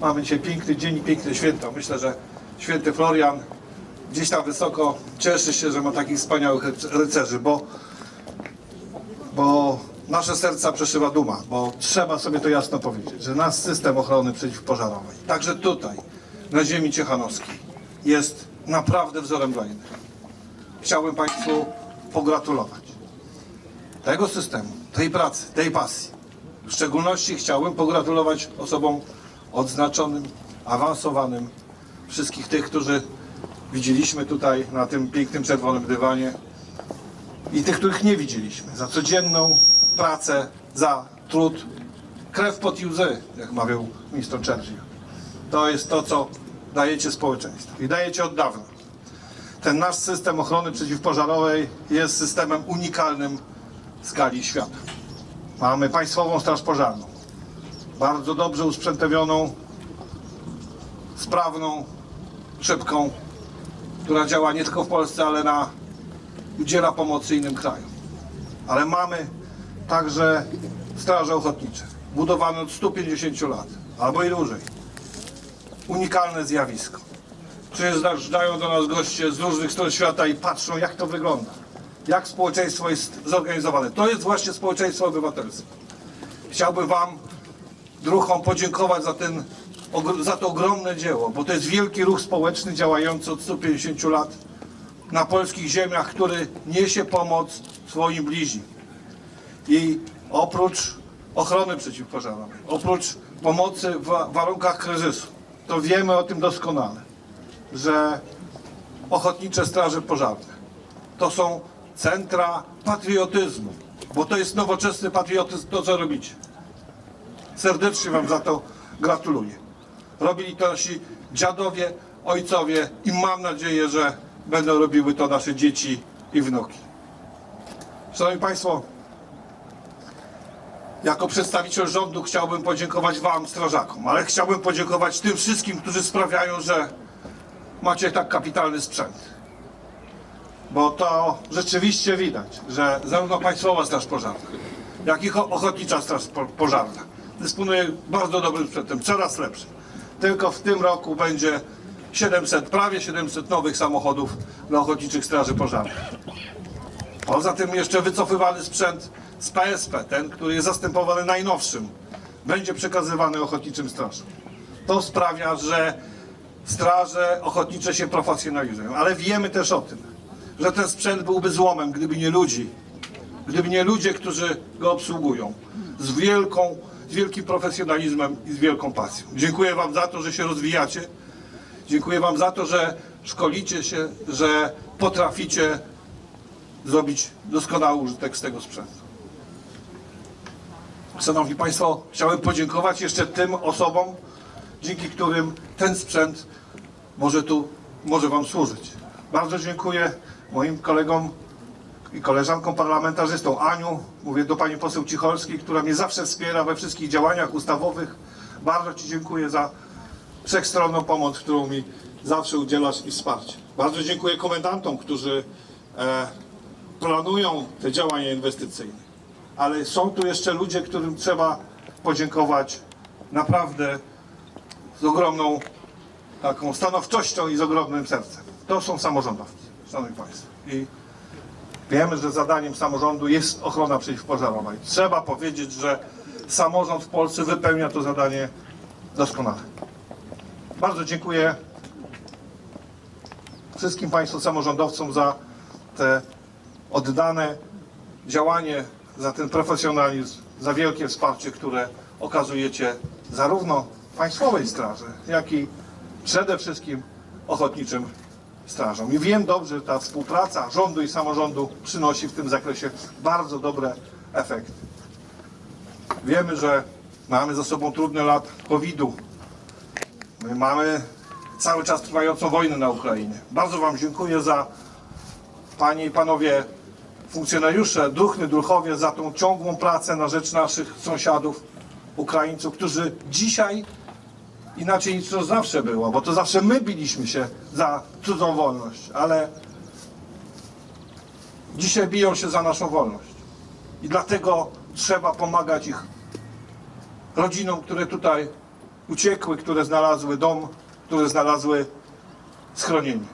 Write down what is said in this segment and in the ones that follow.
Mamy dzisiaj piękny dzień i piękne święto. Myślę, że święty Florian gdzieś tam wysoko cieszy się, że ma takich wspaniałych ryc- rycerzy, bo, bo nasze serca przeszywa duma, bo trzeba sobie to jasno powiedzieć, że nasz system ochrony przeciwpożarowej, także tutaj, na ziemi ciechanowskiej, jest naprawdę wzorem dla innych. Chciałbym Państwu pogratulować tego systemu, tej pracy, tej pasji. W szczególności chciałbym pogratulować osobom odznaczonym, awansowanym, wszystkich tych, którzy widzieliśmy tutaj na tym pięknym czerwonym dywanie i tych, których nie widzieliśmy, za codzienną pracę, za trud, krew pot i łzy, jak mawiał Winston Churchill. To jest to, co dajecie społeczeństwu i dajecie od dawna. Ten nasz system ochrony przeciwpożarowej jest systemem unikalnym w skali świata. Mamy Państwową Straż Pożarną, bardzo dobrze usprzętowioną, sprawną, szybką, która działa nie tylko w Polsce, ale na, udziela pomocy innym krajom. Ale mamy także straże ochotnicze, budowane od 150 lat, albo i dłużej. Unikalne zjawisko. Przyjeżdżają do nas goście z różnych stron świata i patrzą, jak to wygląda. Jak społeczeństwo jest zorganizowane. To jest właśnie społeczeństwo obywatelskie. Chciałbym Wam, druhom, podziękować za, ten, za to ogromne dzieło, bo to jest wielki ruch społeczny działający od 150 lat na polskich ziemiach, który niesie pomoc swoim bliźnim. I oprócz ochrony przeciwpożarowej, oprócz pomocy w wa- warunkach kryzysu, to wiemy o tym doskonale, że ochotnicze straże pożarne to są centra patriotyzmu, bo to jest nowoczesny patriotyzm, to co robicie. Serdecznie Wam za to gratuluję. Robili to nasi dziadowie, ojcowie i mam nadzieję, że będą robiły to nasze dzieci i wnuki. Szanowni Państwo, jako przedstawiciel rządu chciałbym podziękować Wam, strażakom, ale chciałbym podziękować tym wszystkim, którzy sprawiają, że macie tak kapitalny sprzęt. Bo to rzeczywiście widać, że zarówno Państwowa Straż Pożarna, jak i Cho- Ochotnicza Straż Po- Pożarna dysponuje bardzo dobrym sprzętem, coraz lepszym. Tylko w tym roku będzie 700, prawie 700 nowych samochodów dla Ochotniczych Straży Pożarnych. Poza tym jeszcze wycofywany sprzęt z PSP, ten, który jest zastępowany najnowszym, będzie przekazywany ochotniczym strażom. To sprawia, że straże ochotnicze się profesjonalizują, ale wiemy też o tym, że ten sprzęt byłby złomem, gdyby nie ludzi, gdyby nie ludzie, którzy go obsługują z wielką, z wielkim profesjonalizmem i z wielką pasją. Dziękuję Wam za to, że się rozwijacie. Dziękuję Wam za to, że szkolicie się, że potraficie zrobić doskonały użytek z tego sprzętu. Szanowni Państwo, chciałem podziękować jeszcze tym osobom, dzięki którym ten sprzęt może tu, może Wam służyć. Bardzo dziękuję moim kolegom i koleżankom parlamentarzystom. Aniu, mówię do Pani poseł Cicholskiej, która mnie zawsze wspiera we wszystkich działaniach ustawowych. Bardzo Ci dziękuję za wszechstronną pomoc, którą mi zawsze udzielasz i wsparcie. Bardzo dziękuję komendantom, którzy e, planują te działania inwestycyjne. Ale są tu jeszcze ludzie, którym trzeba podziękować naprawdę z ogromną taką stanowczością i z ogromnym sercem. To są samorządowcy, szanowni państwo. I wiemy, że zadaniem samorządu jest ochrona przeciwpożarowa. I trzeba powiedzieć, że samorząd w Polsce wypełnia to zadanie doskonale. Bardzo dziękuję wszystkim Państwu samorządowcom za te oddane działanie, za ten profesjonalizm, za wielkie wsparcie, które okazujecie zarówno Państwowej Straży, jak i przede wszystkim ochotniczym strażom. I wiem dobrze, że ta współpraca rządu i samorządu przynosi w tym zakresie bardzo dobre efekty. Wiemy, że mamy za sobą trudne lat COVID-u, My mamy cały czas trwającą wojnę na Ukrainie. Bardzo Wam dziękuję za Panie i Panowie funkcjonariusze, druhny, druchowie, za tą ciągłą pracę na rzecz naszych sąsiadów, Ukraińców, którzy dzisiaj inaczej niż to zawsze było, bo to zawsze my biliśmy się za cudzą wolność, ale dzisiaj biją się za naszą wolność. I dlatego trzeba pomagać ich rodzinom, które tutaj uciekłych, które znalazły dom, które znalazły schronienie.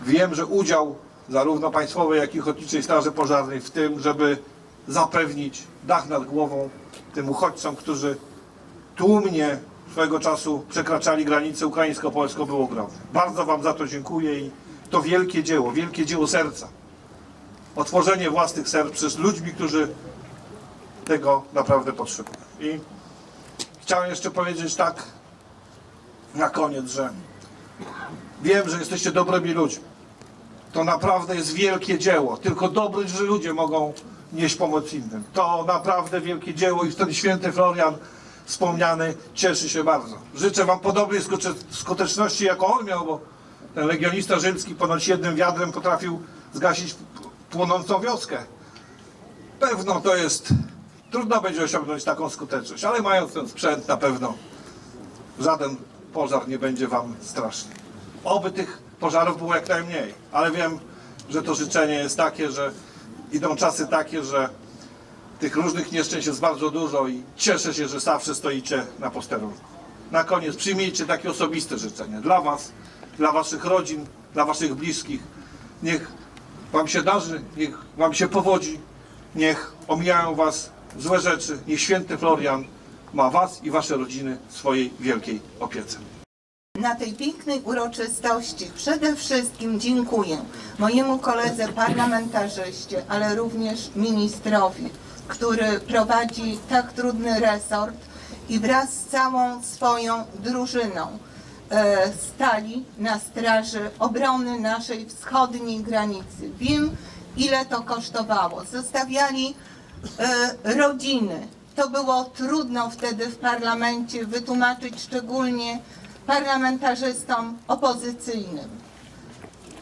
Wiem, że udział zarówno Państwowej, jak i Ochotniczej Straży Pożarnej w tym, żeby zapewnić dach nad głową tym uchodźcom, którzy tłumnie swego czasu przekraczali granicę ogromne. Bardzo Wam za to dziękuję i to wielkie dzieło, wielkie dzieło serca. Otworzenie własnych serc przez ludźmi, którzy tego naprawdę potrzebują. I chciałem jeszcze powiedzieć tak na koniec, że wiem, że jesteście dobrymi ludźmi. To naprawdę jest wielkie dzieło. Tylko dobrzy ludzie mogą nieść pomoc innym. To naprawdę wielkie dzieło i wtedy święty Florian wspomniany cieszy się bardzo. Życzę Wam podobnej skuteczności, jaką on miał, bo ten legionista rzymski ponoć jednym wiadrem potrafił zgasić płonącą wioskę. Pewno to jest, trudno będzie osiągnąć taką skuteczność, ale mając ten sprzęt na pewno żaden pożar nie będzie Wam straszny. Oby tych pożarów było jak najmniej, ale wiem, że to życzenie jest takie, że idą czasy takie, że tych różnych nieszczęść jest bardzo dużo i cieszę się, że zawsze stoicie na posterunku. Na koniec przyjmijcie takie osobiste życzenie dla Was, dla Waszych rodzin, dla Waszych bliskich. Niech Wam się darzy, niech Wam się powodzi, niech omijają Was złe rzeczy, niech święty Florian ma Was i Wasze rodziny w swojej wielkiej opiece. Na tej pięknej uroczystości przede wszystkim dziękuję mojemu koledze parlamentarzyście, ale również ministrowi, który prowadzi tak trudny resort i wraz z całą swoją drużyną e, stali na straży obrony naszej wschodniej granicy. Wiem, ile to kosztowało. Zostawiali e, rodziny. To było trudno wtedy w parlamencie wytłumaczyć szczególnie parlamentarzystom opozycyjnym.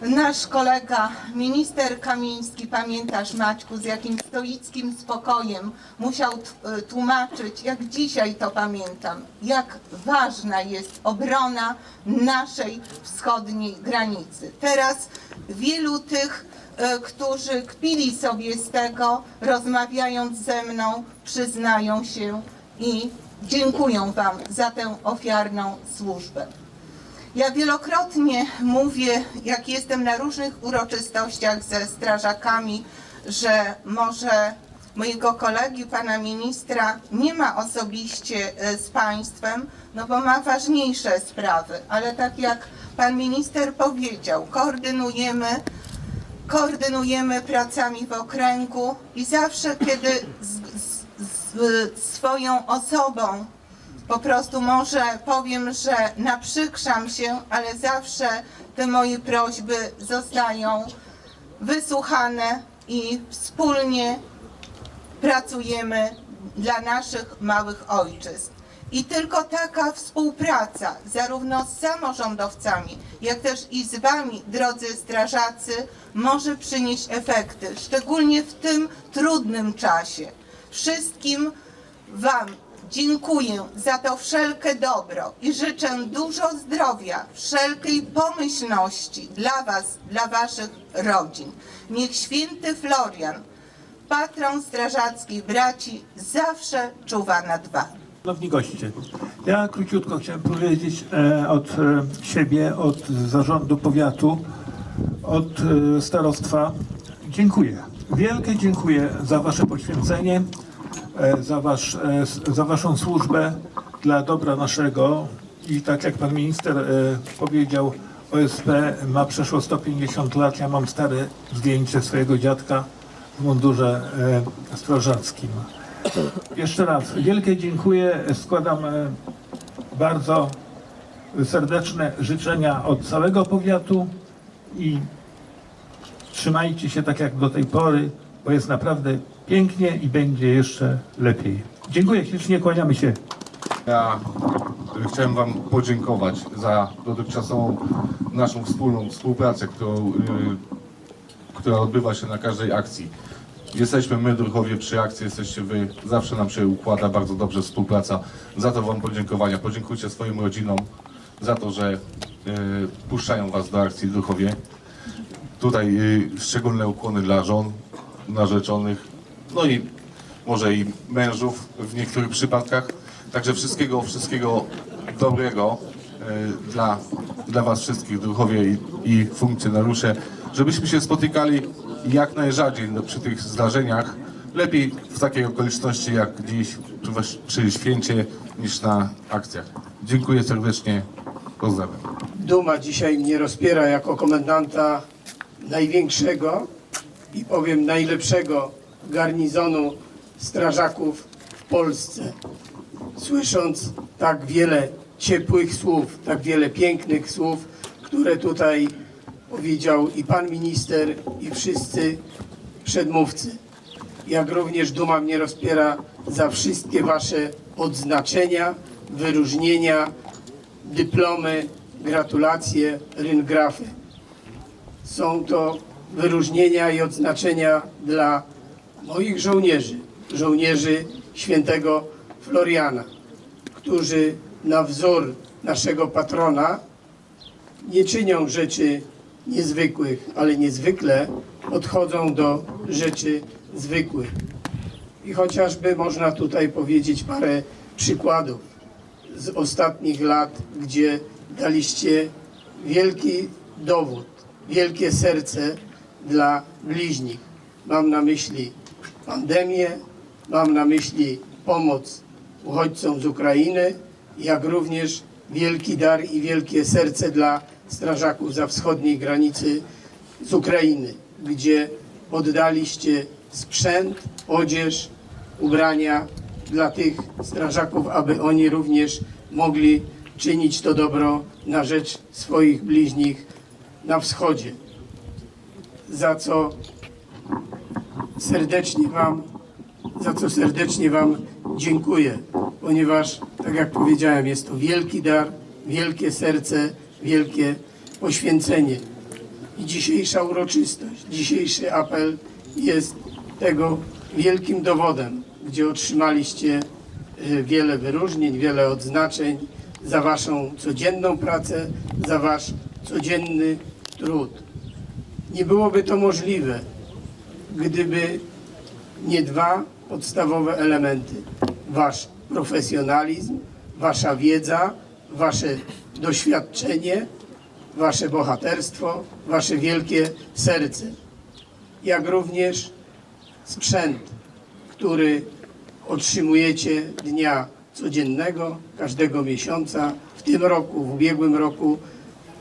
Nasz kolega, minister Kamiński, pamiętasz Maćku, z jakim stoickim spokojem musiał t- tłumaczyć, jak dzisiaj to pamiętam, jak ważna jest obrona naszej wschodniej granicy. Teraz wielu tych, e, którzy kpili sobie z tego, rozmawiając ze mną, przyznają się i dziękują Wam za tę ofiarną służbę. Ja wielokrotnie mówię, jak jestem na różnych uroczystościach ze strażakami, że może mojego kolegi, pana ministra, nie ma osobiście e, z państwem, no bo ma ważniejsze sprawy, ale tak jak pan minister powiedział, koordynujemy koordynujemy pracami w okręgu i zawsze, kiedy z, z, z swoją osobą po prostu może powiem, że naprzykrzam się, ale zawsze te moje prośby zostają wysłuchane i wspólnie pracujemy dla naszych małych ojczyzn. I tylko taka współpraca, zarówno z samorządowcami, jak też i z Wami, drodzy strażacy, może przynieść efekty, szczególnie w tym trudnym czasie. Wszystkim Wam dziękuję za to wszelkie dobro i życzę dużo zdrowia, wszelkiej pomyślności dla Was, dla Waszych rodzin. Niech święty Florian, patron strażackiej braci, zawsze czuwa nad Wami. Szanowni goście, ja króciutko chciałem powiedzieć e, od e, siebie, od zarządu powiatu, od e, starostwa. Dziękuję. Wielkie dziękuję za Wasze poświęcenie, za, wasz, e, za Waszą służbę dla dobra naszego. I tak jak Pan Minister e, powiedział, OSP ma przeszło 150 lat. Ja mam stare zdjęcie swojego dziadka w mundurze e, strażackim. Jeszcze raz wielkie dziękuję. Składam e, bardzo serdeczne życzenia od całego powiatu i trzymajcie się tak jak do tej pory, bo jest naprawdę pięknie i będzie jeszcze lepiej. Dziękuję ślicznie, kłaniamy się. Ja chciałem Wam podziękować za dotychczasową naszą wspólną współpracę, którą, y, która odbywa się na każdej akcji. Jesteśmy my, druhowie, przy akcji, jesteście Wy, zawsze nam się układa bardzo dobrze współpraca. Za to Wam podziękowania. Podziękujcie swoim rodzinom za to, że y, puszczają Was do akcji druhowie. Tutaj y, szczególne ukłony dla żon, narzeczonych, no i może i mężów w niektórych przypadkach. Także wszystkiego, wszystkiego dobrego e, dla, dla Was wszystkich, druhowie i, i funkcjonariusze, żebyśmy się spotykali jak najrzadziej no, przy tych zdarzeniach. Lepiej w takiej okoliczności jak dziś przy, przy święcie niż na akcjach. Dziękuję serdecznie. Pozdrawiam. Duma dzisiaj mnie rozpiera jako komendanta największego i powiem najlepszego garnizonu strażaków w Polsce. Słysząc tak wiele ciepłych słów, tak wiele pięknych słów, które tutaj powiedział i pan minister, i wszyscy przedmówcy. Jak również duma mnie rozpiera za wszystkie wasze odznaczenia, wyróżnienia, dyplomy, gratulacje, ryngrafy. Są to wyróżnienia i odznaczenia dla moich żołnierzy, żołnierzy świętego Floriana, którzy na wzór naszego patrona nie czynią rzeczy niezwykłych, ale niezwykle podchodzą do rzeczy zwykłych. I chociażby można tutaj powiedzieć parę przykładów z ostatnich lat, gdzie daliście wielki dowód, wielkie serce dla bliźnich. Mam na myśli pandemię, mam na myśli pomoc uchodźcom z Ukrainy, jak również wielki dar i wielkie serce dla strażaków za wschodniej granicy z Ukrainy, gdzie oddaliście sprzęt, odzież, ubrania dla tych strażaków, aby oni również mogli czynić to dobro na rzecz swoich bliźnich na wschodzie. Za co serdecznie Wam, za co serdecznie Wam dziękuję, ponieważ, tak jak powiedziałem, jest to wielki dar, wielkie serce, wielkie poświęcenie. I dzisiejsza uroczystość, dzisiejszy apel jest tego wielkim dowodem, gdzie otrzymaliście e, wiele wyróżnień, wiele odznaczeń za Waszą codzienną pracę, za Wasz codzienny trud. Nie byłoby to możliwe, gdyby nie dwa podstawowe elementy. Wasz profesjonalizm, Wasza wiedza, Wasze doświadczenie, Wasze bohaterstwo, Wasze wielkie serce, jak również sprzęt, który otrzymujecie dnia codziennego, każdego miesiąca, w tym roku, w ubiegłym roku.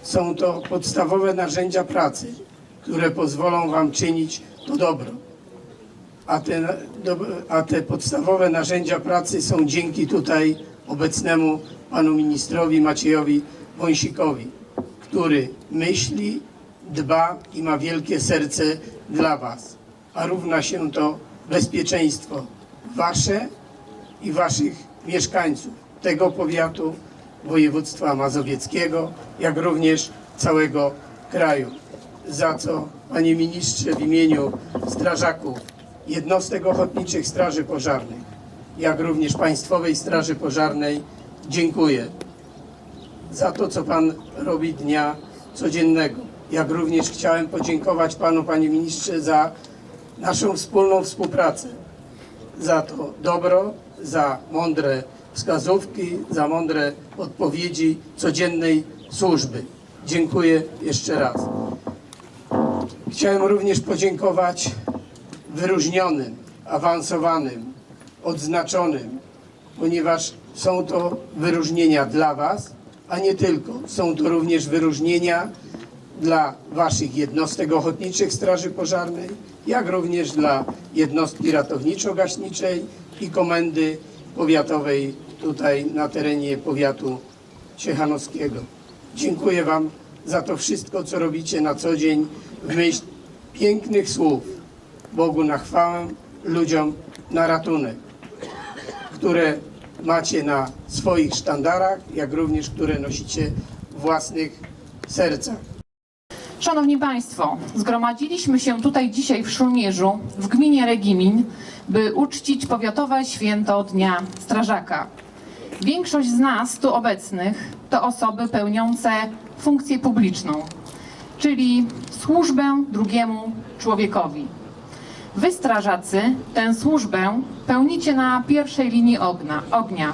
Są to podstawowe narzędzia pracy, które pozwolą Wam czynić dobro. A te, a te podstawowe narzędzia pracy są dzięki tutaj obecnemu panu ministrowi Maciejowi Wąsikowi, który myśli, dba i ma wielkie serce dla Was. A równa się to bezpieczeństwo Wasze i Waszych mieszkańców tego powiatu, województwa mazowieckiego, jak również całego kraju. Za co, Panie Ministrze, w imieniu strażaków jednostek ochotniczych Straży Pożarnych, jak również Państwowej Straży Pożarnej dziękuję za to, co Pan robi dnia codziennego. Jak również chciałem podziękować Panu, Panie Ministrze, za naszą wspólną współpracę, za to dobro, za mądre wskazówki, za mądre odpowiedzi codziennej służby. Dziękuję jeszcze raz. Chciałem również podziękować wyróżnionym, awansowanym, odznaczonym, ponieważ są to wyróżnienia dla Was, a nie tylko. Są to również wyróżnienia dla Waszych jednostek ochotniczych Straży Pożarnej, jak również dla jednostki ratowniczo-gaśniczej i komendy powiatowej tutaj na terenie powiatu ciechanowskiego. Dziękuję Wam za to wszystko, co robicie na co dzień w myśl pięknych słów Bogu na chwałę, ludziom na ratunek, które macie na swoich sztandarach, jak również które nosicie w własnych sercach. Szanowni Państwo, zgromadziliśmy się tutaj dzisiaj w Szumierzu, w gminie Regimin, by uczcić powiatowe święto Dnia Strażaka. Większość z nas tu obecnych to osoby pełniące funkcję publiczną, czyli służbę drugiemu człowiekowi. Wy, strażacy, tę służbę pełnicie na pierwszej linii ogna, ognia.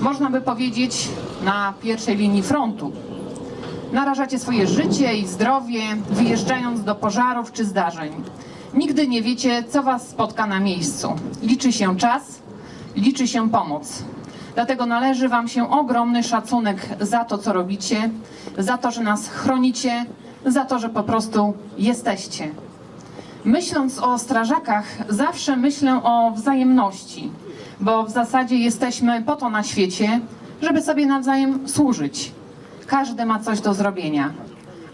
można by powiedzieć, na pierwszej linii frontu. Narażacie swoje życie i zdrowie, wyjeżdżając do pożarów czy zdarzeń. Nigdy nie wiecie, co Was spotka na miejscu. Liczy się czas, liczy się pomoc. Dlatego należy Wam się ogromny szacunek za to, co robicie, za to, że nas chronicie, za to, że po prostu jesteście. Myśląc o strażakach, zawsze myślę o wzajemności, bo w zasadzie jesteśmy po to na świecie, żeby sobie nawzajem służyć. Każdy ma coś do zrobienia,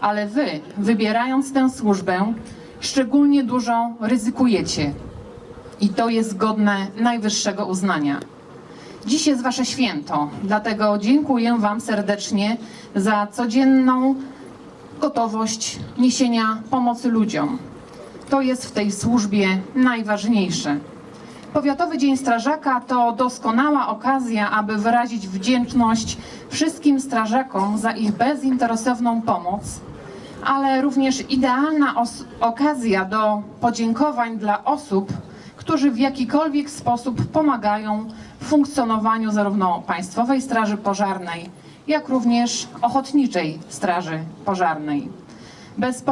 ale wy, wybierając tę służbę, szczególnie dużo ryzykujecie. I to jest godne najwyższego uznania. Dziś jest Wasze święto, dlatego dziękuję Wam serdecznie za codzienną gotowość niesienia pomocy ludziom. To jest w tej służbie najważniejsze. Powiatowy Dzień Strażaka to doskonała okazja, aby wyrazić wdzięczność wszystkim strażakom za ich bezinteresowną pomoc, ale również idealna okazja do podziękowań dla osób, którzy w jakikolwiek sposób pomagają w funkcjonowaniu zarówno Państwowej Straży Pożarnej, jak również Ochotniczej Straży Pożarnej. Bez,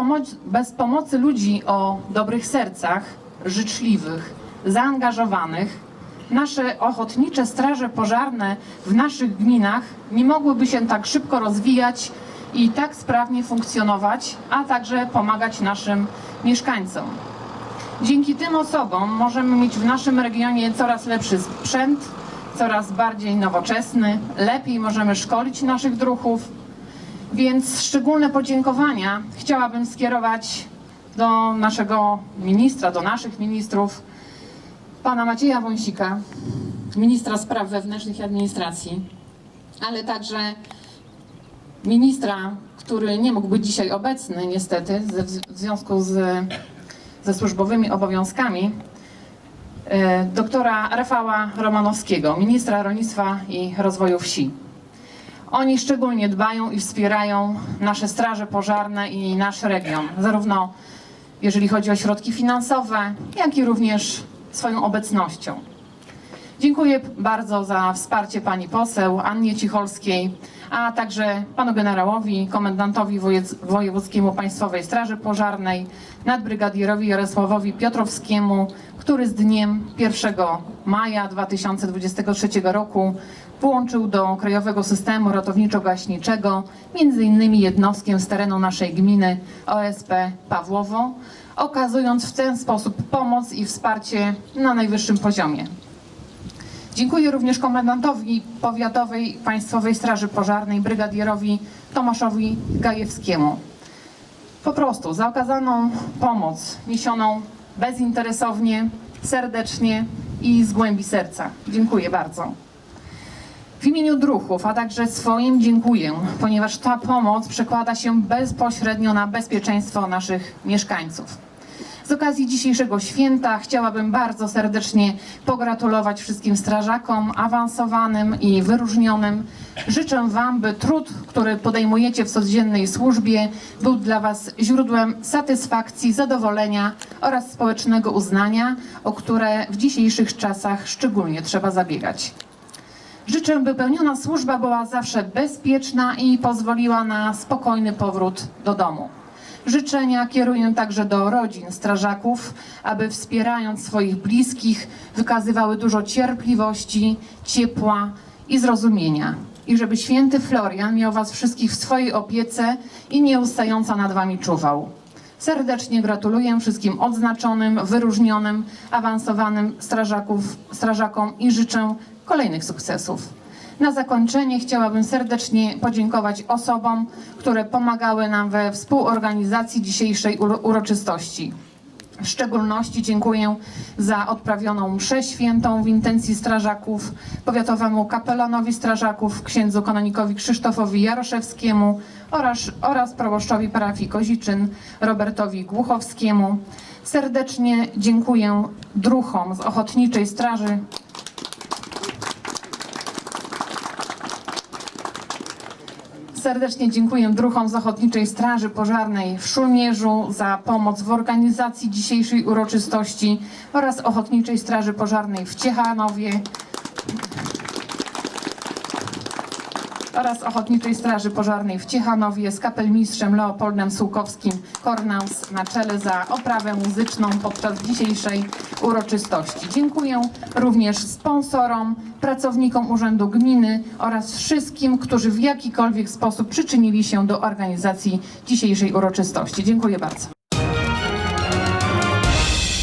bez pomocy ludzi o dobrych sercach, życzliwych, zaangażowanych, nasze ochotnicze straże pożarne w naszych gminach nie mogłyby się tak szybko rozwijać i tak sprawnie funkcjonować, a także pomagać naszym mieszkańcom. Dzięki tym osobom możemy mieć w naszym regionie coraz lepszy sprzęt, coraz bardziej nowoczesny, lepiej możemy szkolić naszych druhów, więc szczególne podziękowania chciałabym skierować do naszego ministra, do naszych ministrów, pana Macieja Wąsika, ministra spraw wewnętrznych i administracji, ale także ministra, który nie mógł być dzisiaj obecny niestety w związku z, ze służbowymi obowiązkami, doktora Rafała Romanowskiego, ministra rolnictwa i rozwoju wsi. Oni szczególnie dbają i wspierają nasze straże pożarne i nasz region, zarówno jeżeli chodzi o środki finansowe, jak i również swoją obecnością. Dziękuję bardzo za wsparcie pani poseł Annie Cicholskiej, a także panu generałowi, komendantowi wojewódzkiemu Państwowej Straży Pożarnej, nadbrygadierowi Jarosławowi Piotrowskiemu, który z dniem 1 maja 2023 roku włączył do Krajowego Systemu Ratowniczo-Gaśniczego między innymi jednostkę z terenu naszej gminy OSP Pawłowo, okazując w ten sposób pomoc i wsparcie na najwyższym poziomie. Dziękuję również komendantowi Powiatowej Państwowej Straży Pożarnej, brygadierowi Tomaszowi Gajewskiemu. Po prostu za okazaną pomoc, niesioną bezinteresownie, serdecznie i z głębi serca. Dziękuję bardzo. W imieniu druhów, a także swoim dziękuję, ponieważ ta pomoc przekłada się bezpośrednio na bezpieczeństwo naszych mieszkańców. Z okazji dzisiejszego święta chciałabym bardzo serdecznie pogratulować wszystkim strażakom awansowanym i wyróżnionym. Życzę Wam, by trud, który podejmujecie w codziennej służbie, był dla Was źródłem satysfakcji, zadowolenia oraz społecznego uznania, o które w dzisiejszych czasach szczególnie trzeba zabiegać. Życzę, by pełniona służba była zawsze bezpieczna i pozwoliła na spokojny powrót do domu. Życzenia kieruję także do rodzin strażaków, aby wspierając swoich bliskich wykazywały dużo cierpliwości, ciepła i zrozumienia. I żeby święty Florian miał Was wszystkich w swojej opiece i nieustająco nad Wami czuwał. Serdecznie gratuluję wszystkim odznaczonym, wyróżnionym, awansowanym strażaków, strażakom i życzę kolejnych sukcesów. Na zakończenie chciałabym serdecznie podziękować osobom, które pomagały nam we współorganizacji dzisiejszej uro- uroczystości. W szczególności dziękuję za odprawioną mszę świętą w intencji strażaków, powiatowemu kapelanowi strażaków, księdzu kanonikowi Krzysztofowi Jaroszewskiemu oraz, oraz proboszczowi parafii Koziczyn Robertowi Głuchowskiemu. Serdecznie dziękuję druchom z Ochotniczej Straży Serdecznie dziękuję druhom z Ochotniczej Straży Pożarnej w Szulmierzu za pomoc w organizacji dzisiejszej uroczystości oraz Ochotniczej Straży Pożarnej w Ciechanowie. Oraz Ochotniczej Straży Pożarnej w Ciechanowie z kapelmistrzem Leopoldem Sułkowskim Kornaus na czele za oprawę muzyczną podczas dzisiejszej uroczystości. Dziękuję również sponsorom, pracownikom Urzędu Gminy oraz wszystkim, którzy w jakikolwiek sposób przyczynili się do organizacji dzisiejszej uroczystości. Dziękuję bardzo.